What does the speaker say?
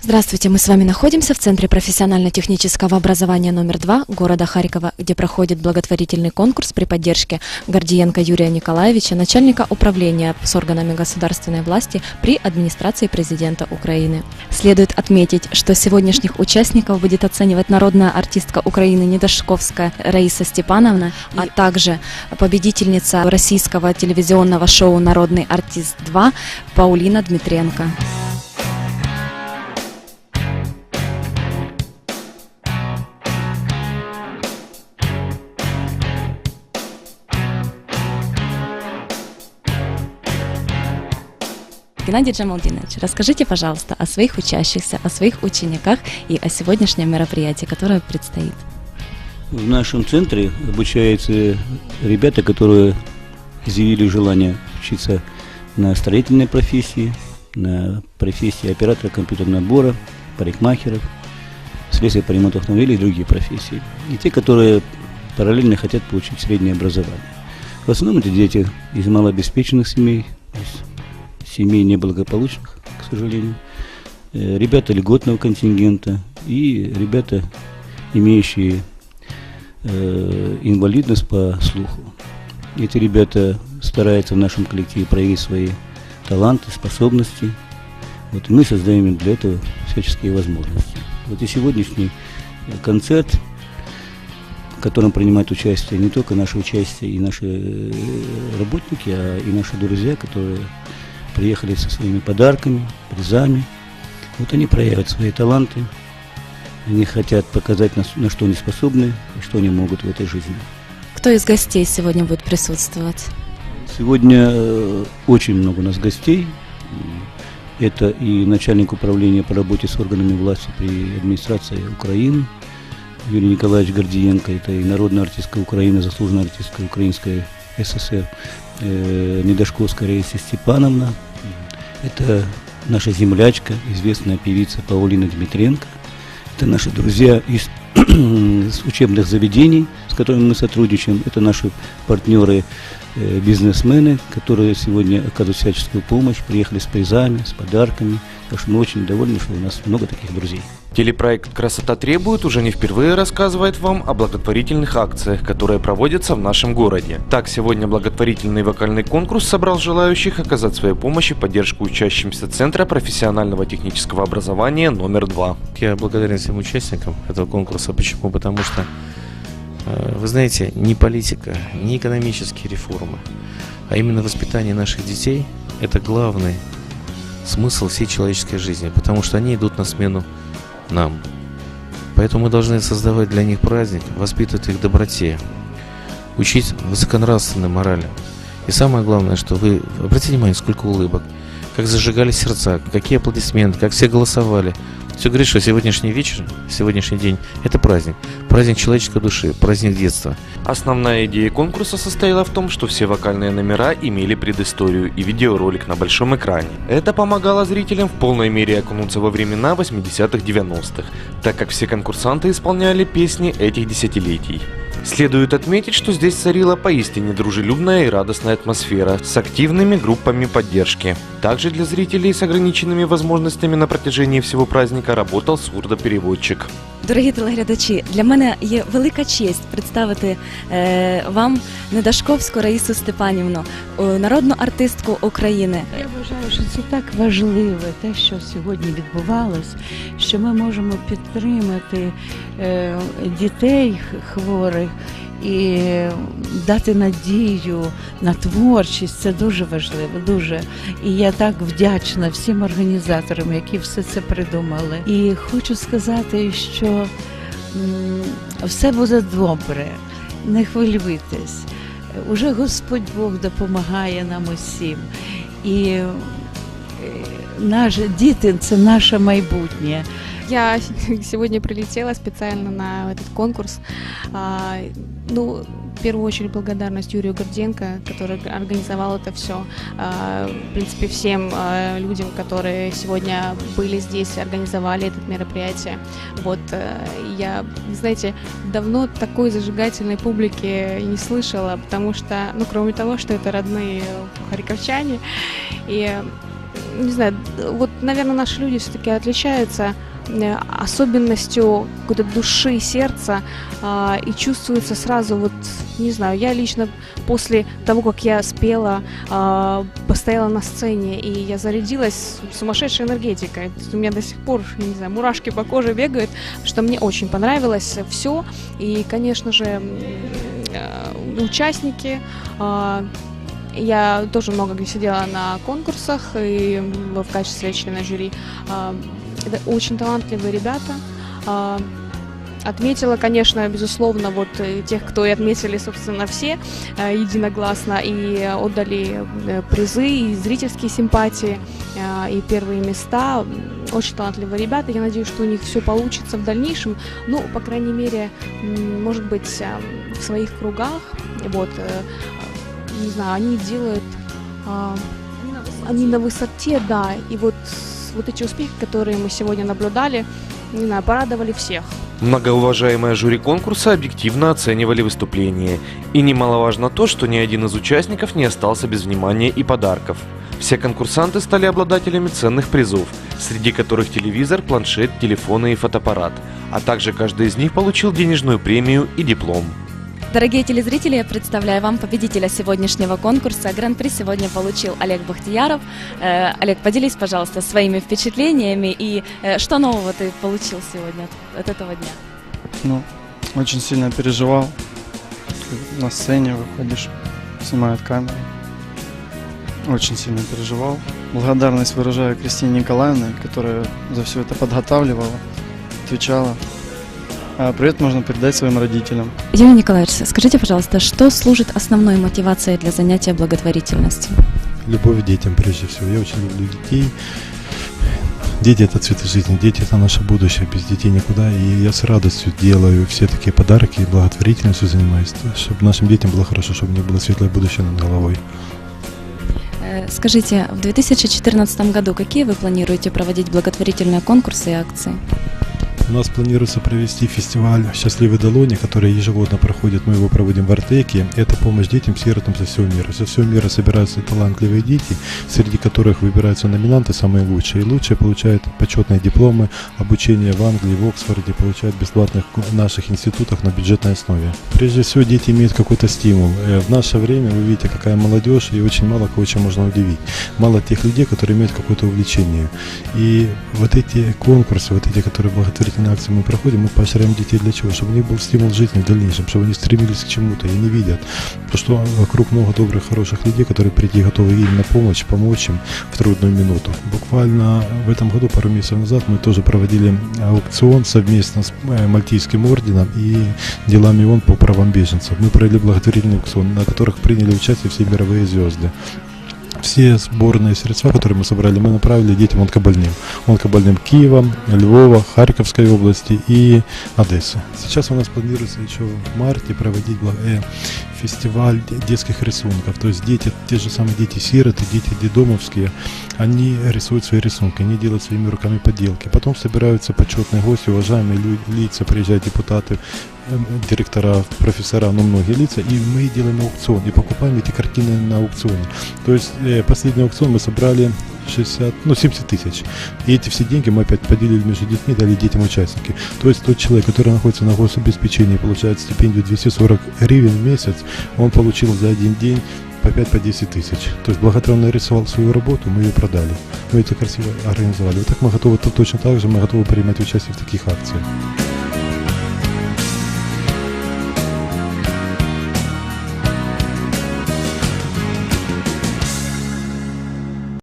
Здравствуйте, мы с вами находимся в Центре профессионально-технического образования номер 2 города Харькова, где проходит благотворительный конкурс при поддержке Гордиенко Юрия Николаевича, начальника управления с органами государственной власти при администрации президента Украины. Следует отметить, что сегодняшних участников будет оценивать народная артистка Украины Недошковская Раиса Степановна, а также победительница российского телевизионного шоу «Народный артист 2» Паулина Дмитренко. Геннадий Джамалдинович, расскажите, пожалуйста, о своих учащихся, о своих учениках и о сегодняшнем мероприятии, которое предстоит. В нашем центре обучаются ребята, которые изъявили желание учиться на строительной профессии, на профессии оператора компьютерного набора, парикмахеров, слесаря по ремонту автомобилей и другие профессии. И те, которые параллельно хотят получить среднее образование. В основном это дети из малообеспеченных семей, семей неблагополучных, к сожалению, э, ребята льготного контингента и ребята, имеющие э, инвалидность по слуху. Эти ребята стараются в нашем коллективе проявить свои таланты, способности. Вот, мы создаем им для этого всяческие возможности. Вот и сегодняшний э, концерт, в котором принимают участие не только наши участие и наши работники, а и наши друзья, которые приехали со своими подарками, призами. Вот они проявят свои таланты, они хотят показать, на, на что они способны и что они могут в этой жизни. Кто из гостей сегодня будет присутствовать? Сегодня э, очень много у нас гостей. Это и начальник управления по работе с органами власти при администрации Украины Юрий Николаевич Гордиенко, это и народная артистка Украины, заслуженная артистка Украинской ССР э, Недошковская Раиса Степановна, это наша землячка, известная певица Паулина Дмитренко. Это наши друзья из учебных заведений, с которыми мы сотрудничаем. Это наши партнеры, бизнесмены, которые сегодня оказывают всяческую помощь, приехали с призами, с подарками. Так что мы очень довольны, что у нас много таких друзей. Телепроект «Красота требует» уже не впервые рассказывает вам о благотворительных акциях, которые проводятся в нашем городе. Так, сегодня благотворительный вокальный конкурс собрал желающих оказать свою помощь и поддержку учащимся Центра профессионального технического образования номер 2. Я благодарен всем участникам этого конкурса. Почему? Потому что, э, вы знаете, ни политика, ни экономические реформы, а именно воспитание наших детей – это главный смысл всей человеческой жизни, потому что они идут на смену нам. Поэтому мы должны создавать для них праздник, воспитывать их доброте, учить высоконравственной морали. И самое главное, что вы обратите внимание, сколько улыбок, как зажигали сердца, какие аплодисменты, как все голосовали – все говорит, что сегодняшний вечер, сегодняшний день – это праздник. Праздник человеческой души, праздник детства. Основная идея конкурса состояла в том, что все вокальные номера имели предысторию и видеоролик на большом экране. Это помогало зрителям в полной мере окунуться во времена 80-х-90-х, так как все конкурсанты исполняли песни этих десятилетий. Следует отметить, что здесь царила поистине дружелюбная и радостная атмосфера с активными группами поддержки. Также для зрителей с ограниченными возможностями на протяжении всего праздника работал сурдопереводчик. Дорогі телеглядачі, для мене є велика честь представити е, вам Недашковську Раїсу Степанівну, народну артистку України. Я вважаю, що це так важливе, те, що сьогодні відбувалось, що ми можемо підтримати е, дітей хворих і дати надію на творчість. Це дуже важливо, дуже. І я так вдячна всім організаторам, які все це придумали. І хочу сказати, що все буде добре, не хвилюйтесь. Уже Господь Бог допомагає нам усім. І е, наші діти це наше майбутнє. Я сегодня прилетела специально на этот конкурс. А, ну, в первую очередь благодарность Юрию Горденко, который организовал это все. А, в принципе, всем а, людям, которые сегодня были здесь, организовали это мероприятие. Вот, э, я, знаете, давно такой зажигательной публики не слышала, потому что, ну, кроме того, что это родные харьковчане, и не знаю, вот, наверное, наши люди все-таки отличаются э, особенностью какой-то души, сердца, а, и чувствуется сразу, вот, не знаю, я лично после того, как я спела, а, постояла на сцене, и я зарядилась сумасшедшей энергетикой. У меня до сих пор, не знаю, мурашки по коже бегают, что мне очень понравилось все, и, конечно же, э, участники, а, я тоже много где сидела на конкурсах и в качестве члена жюри. А, Это очень талантливые ребята. А, Отметила, конечно, безусловно, вот э, тех, кто и отметили, собственно, все э, единогласно и отдали э, призы, и зрительские симпатии, и первые места. Очень талантливые ребята. Я надеюсь, что у них все получится в дальнейшем. Ну, по крайней мере, может быть, в своих кругах. Вот, не знаю, они делают, а, они на высоте, да, и вот, вот эти успехи, которые мы сегодня наблюдали, не знаю, порадовали всех. Многоуважаемое жюри конкурса объективно оценивали выступление. И немаловажно то, что ни один из участников не остался без внимания и подарков. Все конкурсанты стали обладателями ценных призов, среди которых телевизор, планшет, телефоны и фотоаппарат. А также каждый из них получил денежную премию и диплом. Дорогие телезрители, я представляю вам победителя сегодняшнего конкурса. Гран-при сегодня получил Олег Бахтияров. Э, Олег, поделись, пожалуйста, своими впечатлениями и э, что нового ты получил сегодня от, от этого дня? Ну, очень сильно переживал. На сцене выходишь, снимают камеру. Очень сильно переживал. Благодарность выражаю Кристине Николаевне, которая за все это подготавливала, отвечала. А привет можно передать своим родителям. Юрий Николаевич, скажите, пожалуйста, что служит основной мотивацией для занятия благотворительностью? любовь к детям прежде всего. Я очень люблю детей. Дети это цветы жизни, дети это наше будущее, без детей никуда. И я с радостью делаю все такие подарки и благотворительностью занимаюсь, чтобы нашим детям было хорошо, чтобы у них было светлое будущее над головой. Э, Скажите, в 2014 году какие вы планируете проводить благотворительные конкурсы и акции? У нас планируется провести фестиваль «Счастливый Долони», который ежегодно проходит, мы его проводим в Артеке. Это помощь детям-сиротам со всего мира. Со всего мира собираются талантливые дети, среди которых выбираются номинанты самые лучшие. И лучшие получают почетные дипломы, обучение в Англии, в Оксфорде, получают бесплатных в наших институтах на бюджетной основе. Прежде всего, дети имеют какой-то стимул. Э, В наше время вы видите, какая молодежь, и очень мало кого чем можно удивить. Мало тех людей, которые имеют какое-то увлечение. И вот эти конкурсы, вот эти, которые благотворительные акции мы проходим, мы поощряем детей для чего? Чтобы у них был стимул жизни в дальнейшем, чтобы они стремились к чему-то и не видят. То, что вокруг много добрых, хороших людей, которые прийти готовы им на помощь, помочь им в трудную минуту. Буквально в этом году, пару месяцев назад, мы тоже проводили аукцион совместно с э, Мальтийским орденом и делами ООН по правам беженцев. Мы провели благотворительный аукцион, на которых приняли участие все мировые звезды все сборные средства, которые мы собрали, мы направили детям онкобольным. Онкобольным Киева, Львова, Харьковской области и Одессы. Сейчас у нас планируется еще в марте проводить э, фестиваль де- детских рисунков. То есть дети, те же самые дети-сироты, дети детдомовские, они рисуют свои рисунки, они делают своими руками поделки. Потом собираются почетные гости, уважаемые лица, приезжают депутаты, эм, директора, профессора, ну многие лица, и мы делаем аукцион и покупаем эти картины на аукционе. То есть э, последний аукцион мы собрали 60, ну 70 тысяч. И эти все деньги мы опять поделили между детьми, дали детям участники. То есть тот человек, который находится на гособеспечении, получает стипендию 240 гривен в месяц, он получил за один день по 5 по 10 тысяч. То есть благодаря он нарисовал свою работу, мы ее продали. Мы это красиво организовали. Вот так мы готовы, то точно так же мы готовы принимать участие в таких акциях.